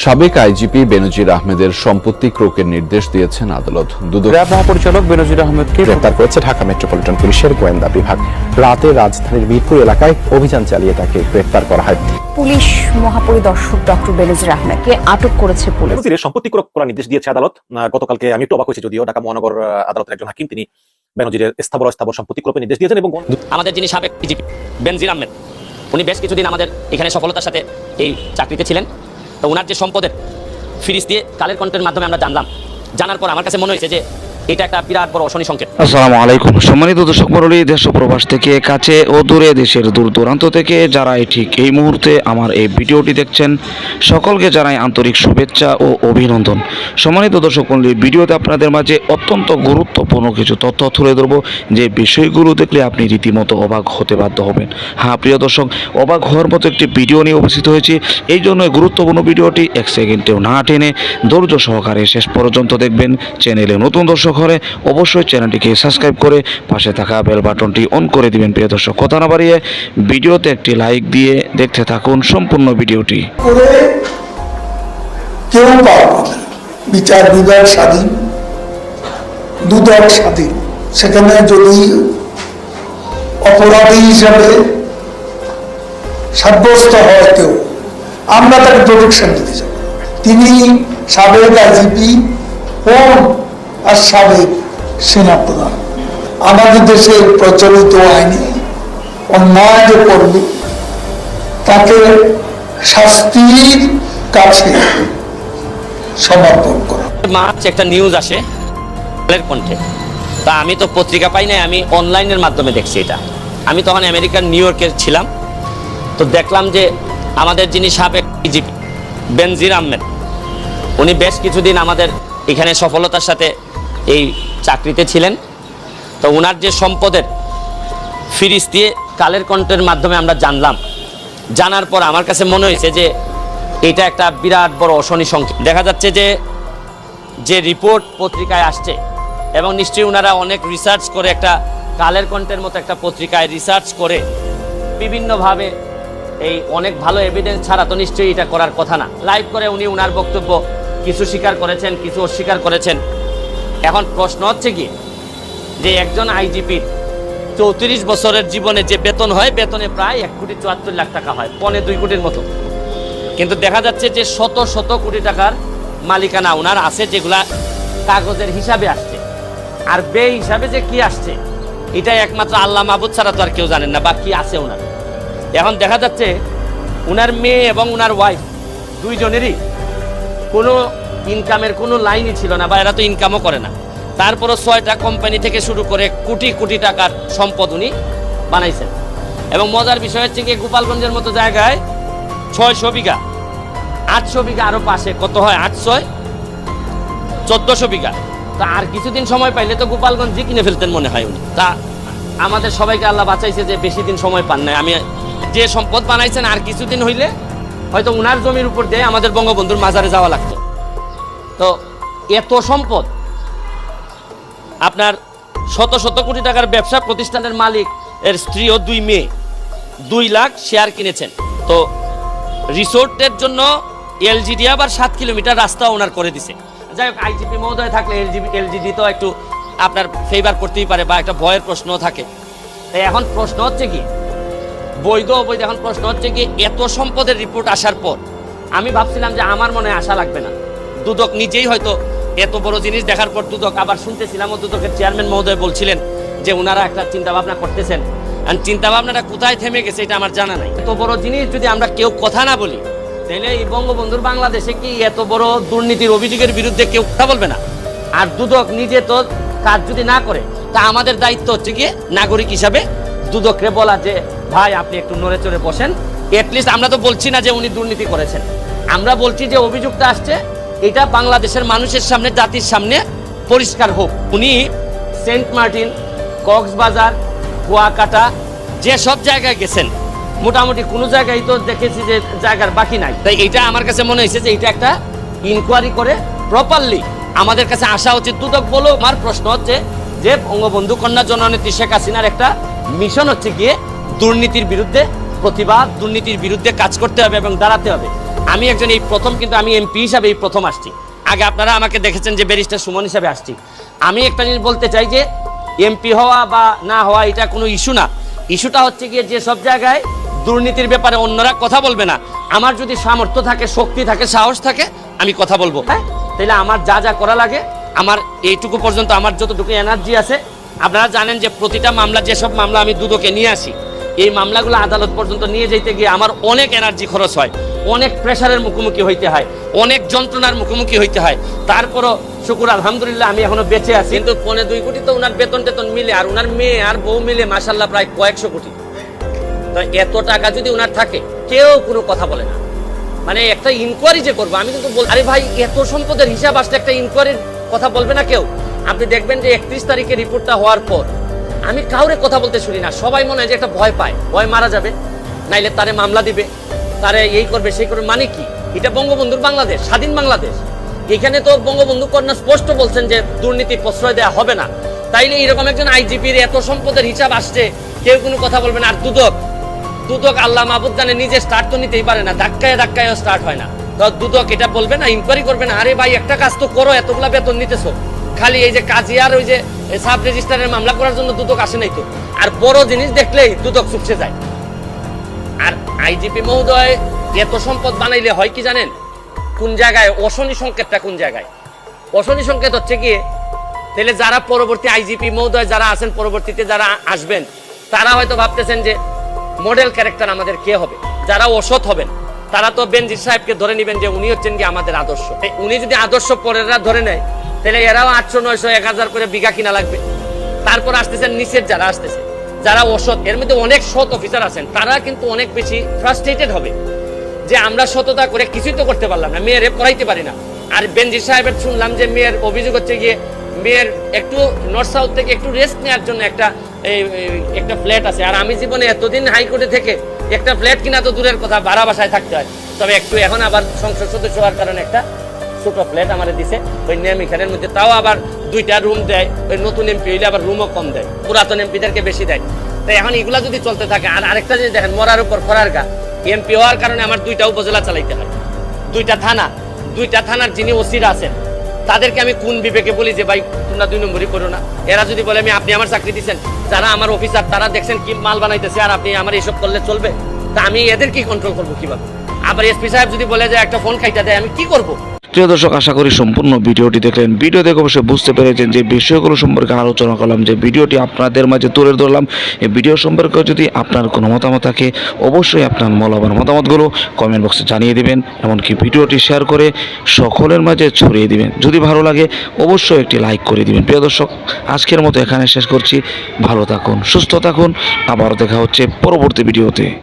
সাবেক আইজিপি বেনজির আহমেদের সম্পত্তি ক্রোকের নির্দেশ দিয়েছেন আদালত। দুদক র্যাব মহাপরিচালক বেনজির আহমেদকে গ্রেপ্তার করেছে ঢাকা মেট্রোপলিটন পুলিশের গোয়েন্দা বিভাগ। রাতে রাজধানীর মিরপুর এলাকায় অভিযান চালিয়ে তাকে গ্রেপ্তার করা হয়। পুলিশ মহাপরিদর্শক ডক্টর বেনজির আহমেদকে আটক করেছে পুলিশ। সম্পত্তি ক্রয় করার নির্দেশ দিয়েছে আদালত। গতকালকে আমি একটু অবাক হয়েছি যদিও ঢাকা মহানগর আদালতের একজন হাকিম তিনি বেনজিরের স্থাবর অস্থাবর সম্পত্তি ক্রয়ের নির্দেশ দিয়েছেন এবং আমাদের যিনি সাবেক ডিজিপি বেনজির আহমেদ উনি বেশ কিছুদিন আমাদের এখানে সফলতার সাথে এই চাকরিতে ছিলেন। তো ওনার যে সম্পদের ফিরিস দিয়ে কালের কণ্ঠের মাধ্যমে আমরা জানলাম। জানার পর আমার কাছে মনে হয়েছে যে এটা একটা বিরাট বড় অশনি সংকেত। আসসালামু আলাইকুম। সম্মানিত দর্শক মণ্ডলী, দেশ প্রবাস থেকে কাছে ও দূরে দেশের দূর দূরান্ত থেকে যারা ঠিক এই মুহূর্তে আমার এই ভিডিওটি দেখছেন, সকলকে জানাই আন্তরিক শুভেচ্ছা ও অভিনন্দন। সম্মানিত দর্শক মণ্ডলী, ভিডিওতে আপনাদের মাঝে অত্যন্ত গুরুত্বপূর্ণ কিছু তথ্য তুলে ধরবো, যে বিষয়গুলো দেখলে আপনি রীতিমতো অবাক হতে বাধ্য হবেন। হ্যাঁ প্রিয় দর্শক, অবাক হওয়ার মতো একটি ভিডিও নিয়ে উপস্থিত হয়েছি। এই জন্য গুরুত্বপূর্ণ ভিডিওটি এক সেকেন্ডেও না টেনে ধৈর্য সহকারে শেষ পর্যন্ত দেখবেন। চ্যানেলে নতুন দর্শক হলে অবশ্যই চ্যানেলটিকে সাবস্ক্রাইব করে পাশে থাকা বেল বাটনটি অন করে দিবেন, প্রিয় দর্শক। কথা না বাড়িয়ে ভিডিওতে একটি লাইক দিয়ে দেখতে থাকুন সম্পূর্ণ ভিডিওটি। বিচার বিভাগ স্বাধীন, দুদক স্বাধীন। সেখানে যদি অপরাধী হিসাবে সাব্যস্ত হয় কেউ, আমরা তাকে প্রোটেকশন দিতে যাব তিনি সাবেক আইজিপি হন আর সাবেক সেনাপ্রধান। আমাদের দেশে প্রচলিত আইনে অন্যায় যে করবে, তাকে শাস্তির কাছে সমর্পণ করা। মার্চ একটা নিউজ আসে কণ্ঠে। তা আমি তো পত্রিকা পাই নাই, আমি অনলাইনের মাধ্যমে দেখছি এটা। আমি তখন আমেরিকার নিউ ইয়র্কে ছিলাম। তো দেখলাম যে আমাদের যিনি সাবেক ডিজিপি বেনজির আহমেদ, উনি বেশ কিছুদিন আমাদের এখানে সফলতার সাথে এই চাকরিতে ছিলেন। তো ওনার যে সম্পদের ফিরিস দিয়ে কালের কণ্ঠের মাধ্যমে আমরা জানলাম। জানার পর আমার কাছে মনে হয়েছে যে এটা একটা বিরাট বড় অশনি সংকেত। দেখা যাচ্ছে যে যে রিপোর্ট পত্রিকায় আসছে এবং নিশ্চয়ই ওনারা অনেক রিসার্চ করে একটা কালের কণ্ঠের মতো একটা পত্রিকায় রিসার্চ করে বিভিন্নভাবে এই অনেক ভালো এভিডেন্স ছাড়া তো নিশ্চয়ই এটা করার কথা না। লাইভ করে উনি ওনার বক্তব্য কিছু স্বীকার করেছেন, কিছু অস্বীকার করেছেন। এখন প্রশ্ন হচ্ছে কি? যে একজন আইজিপির চৌত্রিশ বছরের জীবনে যে বেতন হয়, বেতনে প্রায় এক কোটি চুয়াত্তর লাখ টাকা হয়, পনে দুই কোটির মতো। কিন্তু দেখা যাচ্ছে যে শত শত কোটি টাকার মালিকানা ওনার আছে, যেগুলা কাগজের হিসাবে আসছে। আর বে হিসাবে যে কি আসছে এটা একমাত্র আল্লাহ মাহবুদ ছাড়া তো আর কেউ জানেন না, বা কি আছে ওনার এখন দেখা যাচ্ছে ওনার মেয়ে এবং ওনার ওয়াইফ দুইজনেরই কোনো ইনকামের কোনো লাইনই ছিল না বা এরা তো ইনকামও করে না। তারপরও ছয়টা কোম্পানি থেকে শুরু করে কোটি কোটি টাকার সম্পদ উনি বানাইছেন। এবং মজার বিষয় হচ্ছে কি, গোপালগঞ্জের মতো জায়গায় ছয়শো বিঘা, আটশো বিঘা আরও পাশে, কত হয়? আটশোয় চোদ্দশো বিঘা। তা আর কিছুদিন সময় পাইলে তো গোপালগঞ্জ জি কিনে ফেলতেন মনে হয় উনি। তা আমাদের সবাইকে আল্লাহ বাঁচাইছে যে বেশি দিন সময় পান নাই। আমি যে সম্পদ বানাইছেন আর কিছুদিন হইলে হয়তো উনার জমির উপর দিয়ে আমাদের বঙ্গবন্ধুর মাজারে যাওয়া লাগতো। তো এত সম্পদ? আপনার শত শত কোটি টাকার ব্যবসা প্রতিষ্ঠানের মালিক এর স্ত্রী ও দুই মেয়ে, দুই লাখ শেয়ার কিনেছেন। তো রিসোর্টের জন্য এলজিডি আবার সাত কিলোমিটার রাস্তা ওনার করে দিছে। যাই হোক, আইজিপি মহোদয় থাকলে এলজিবি এলজিডি তো একটু আপনার ফেভার করতেই পারে বা একটা ভয়ের প্রশ্ন থাকে। তাই এখন প্রশ্ন হচ্ছে কি? বৈধ অবৈধ, এখন প্রশ্ন হচ্ছে কি, এত সম্পদের রিপোর্ট আসার পর, আমি ভাবছিলাম যে আমার মনে আশা লাগবে না। দুদক নিজেই হয়তো এত বড় জিনিস দেখার পর দুদক, আবার শুনতেছিলাম দুদকের চেয়ারম্যান মহোদয় বলছিলেন যে ওনারা একটা চিন্তা ভাবনা করতেছেন। আর চিন্তা ভাবনাটা কোথায় থেমে গেছে এটা আমার জানা নাই। এত বড় জিনিস যদি আমরা কেউ কথা না বলি, তাহলে এই বঙ্গবন্ধুর বাংলাদেশে কি এত বড় দুর্নীতির অভিযোগের বিরুদ্ধে কেউ কথা বলবে না? আর দুদক নিজে তো কাজ যদি না করে, তা আমাদের দায়িত্ব হচ্ছে গিয়ে নাগরিক হিসাবে দুদকরে বলা যে, ভাই, আপনি একটু নড়ে চড়ে বসেন। এটলিস্ট আমরা তো বলছি না যে উনি দুর্নীতি করেছেন। আমরা বলছি যে অভিযোগটা আসছে এটা বাংলাদেশের মানুষের সামনে, জাতির সামনে পরিষ্কার হোক। উনি সেন্ট মার্টিন, কক্সবাজার, কুয়াকাটা, যে সব জায়গায় গেছেন, মোটামুটি কোনো জায়গায় তো দেখেছি যে জায়গার বাকি নাই। তাই এটা আমার কাছে মনে হয়েছে যে এটা একটা ইনকোয়ারি করে প্রপারলি আমাদের কাছে আসা উচিত। দুদক বলো আমার প্রশ্ন হচ্ছে যে বঙ্গবন্ধু কন্যা জননেত্রী শেখ হাসিনার একটা মিশন হচ্ছে গিয়ে দুর্নীতির বিরুদ্ধে প্রতিবাদ, দুর্নীতির বিরুদ্ধে কাজ করতে হবে এবং দাঁড়াতে হবে। আমি একজন এই প্রথম, কিন্তু আমি এমপি হিসাবে এই প্রথম আসছি। আগে আপনারা আমাকে দেখেছেন যে ব্যারিস্টার সুমন হিসাবে আসছি। আমি একটা জিনিস বলতে চাই যে, এমপি হওয়া বা না হওয়া এটা কোনো ইস্যু না। ইস্যুটা হচ্ছে গিয়ে যে সব জায়গায় দুর্নীতির ব্যাপারে অন্যরা কথা বলবে না। আমার যদি সামর্থ্য থাকে, শক্তি থাকে, সাহস থাকে, আমি কথা বলব। হ্যাঁ? তাহলে আমার যা যা করা লাগে, আমার এইটুকু পর্যন্ত আমার যতটুকু এনার্জি আছে, আপনারা জানেন যে প্রতিটা মামলা, যেসব মামলা আমি দুদকে নিয়ে আসি, এই মামলাগুলো আদালত পর্যন্ত নিয়ে যেতে গিয়ে আমার অনেক এনার্জি খরচ হয়। অনেক প্রেশারের মুখোমুখি হইতে হয়, অনেক যন্ত্রণার মুখোমুখি হইতে হয়। তারপরও শুকুর, আলহামদুলিল্লাহ, আমি এখনও বেঁচে আছি। কিন্তু পনে দুই কোটি তো ওনার বেতন টেতন মিলে, আর ওনার মেয়ে আর বউ মিলে মাসাল্লাহ প্রায় কয়েকশো কোটি। এত টাকা যদি ওনার থাকে, কেউ কোনো কথা বলে না। মানে একটা ইনকোয়ারি যে করব, আমি কিন্তু বল আরে ভাই, এত সম্পদের হিসাব আসলে একটা ইনকোয়ারির কথা বলবে না কেউ? আপনি দেখবেন যে একত্রিশ তারিখে রিপোর্টটা হওয়ার পর, আমি কাউরে কথা বলতে শুনি না, সবাই মনে হয় যে একটা ভয় পায়। ভয় মারা যাবে, নাইলে তারে মামলা দিবে। তারে এই করবে, সেই করবে মানে কি? এটা বঙ্গবন্ধুর বাংলাদেশ, স্বাধীন বাংলাদেশ। এখানে তো বঙ্গবন্ধু কন্যা স্পষ্ট বলছেন যে দুর্নীতি প্রশ্রয় দেওয়া হবে না। তাইলে এরকম একজন আইজিপির এত সম্পদের হিসাব আসছে, কেউ কোনো কথা বলবে না। আর দুদক দুদক আল্লাহ মাহবুদ নিজে স্টার্ট তো নিতেই পারে না, ধাক্কায় ধাক্কায় স্টার্ট হয় না। তো দুদক এটা বলবে না ইনকোয়ারি করবে না, আরে ভাই, একটা কাজ তো করো, এতগুলা বেতন নিতেছো। খালি এই যে কাজী আর ওই যে সাব রেজিস্টারের মামলা করার জন্য দুদক আসে নাই তো। আর বড় জিনিস দেখলেই দুদক চুপসে যায়। আর আইজিপি মহোদয় এত সম্পদ বানাইলে হয় কি জানেন? কোন জায়গায়? অশনি সংকেতটা কোন জায়গায়? অশনি সংকেত হচ্ছে গিয়ে, তাহলে যারা পরবর্তী আইজিপি মহোদয় যারা আছেন, পরবর্তীতে যারা আসবেন, তারা হয়তো ভাবতেছেন যে মডেল ক্যারেক্টার আমাদের কে হবে? যারা অসৎ হবেন, তারা তো বেনজির সাহেবকে ধরে নেবেন যে উনি হচ্ছেন কি আমাদের আদর্শ। উনি যদি আদর্শ পরেরা ধরে নেয়, তাহলে এরাও আটশো, নয়শো, এক হাজার করে বিঘা কিনা লাগবে। তারপর আসতেছেন নিচের যারা আসতেছে। যারা অসৎ, এর মধ্যে অনেক সৎ অফিসার আছেন, তারা কিন্তু অনেক বেশি ফ্রাস্ট্রেটেড হবে। যে আমরা সততা করে কিছুই তো করতে পারলাম না, মেয়েরে পড়াইতে পারি না। আর বেনজির সাহেবের শুনলাম যে মেয়ের অভিযোগ হচ্ছে গিয়ে মেয়ের একটু নর্থ সাউথ থেকে একটু রেস্ট নেওয়ার জন্য একটা একটা ফ্ল্যাট আছে। আর আমি জীবনে এতদিন হাইকোর্টে থেকে একটা ফ্ল্যাট কিনা তো দূরের কথা, ভাড়া বাসায় থাকতে হয়। তবে একটু এখন আবার সংসদ সদস্য হওয়ার কারণে একটা ছোট ফ্ল্যাট আমার দিছে। ওই নেমিখানের মধ্যে তাও আবার দুইটা রুম দেয়। ওই নতুন এমপি হইলে আবার রুমও কম দেয়। পুরাতন এমপিদেরকে বেশি দেয়। তাই এখন এগুলা যদি চলতে থাকে, আর আরেকটা যদি দেখেন, মরার উপর খরার গা। এমপি হওয়ার কারণে আমার দুইটা উপজেলা চালাইতে হয়। দুইটা থানা। দুইটা থানার যিনি ওসিরা আছেন, তাদেরকে আমি কোন বিবেকে বলি যে, ভাই, তোমরা দুই নম্বরই করো না। এরা যদি বলে, আমি, আপনি আমার চাকরি দিচ্ছেন যারা আমার অফিসার তারা দেখছেন কি মাল বানাইতেছে, আর আপনি আমার এইসব করলে চলবে? তা আমি এদের কি কন্ট্রোল করব কীভাবে? আবার এসপি সাহেব যদি বলে যে, একটা ফোন খাইটা দেয়, আমি কি করব? প্রিয় দর্শক, আশা করি সম্পূর্ণ ভিডিওটি দেখলেন। ভিডিও দেখে অবশ্যই বুঝতে পেরেছেন যে বিষয়গুলো সম্পর্কে আলোচনা করলাম, যে ভিডিওটি আপনাদের মাঝে তুলে ধরলাম। এই ভিডিও সম্পর্কে যদি আপনার কোনো মতামত থাকে, অবশ্যই আপনার মূল্যবান মতামতগুলো কমেন্ট বক্সে জানিয়ে দেবেন, এমনকি ভিডিওটি শেয়ার করে সকলের মাঝে ছড়িয়ে দিবেন। যদি ভালো লাগে, অবশ্যই একটি লাইক করে দিবেন। প্রিয় দর্শক, আজকের মতো এখানে শেষ করছি। ভালো থাকুন, সুস্থ থাকুন। আবার দেখা হচ্ছে পরবর্তী ভিডিওতে।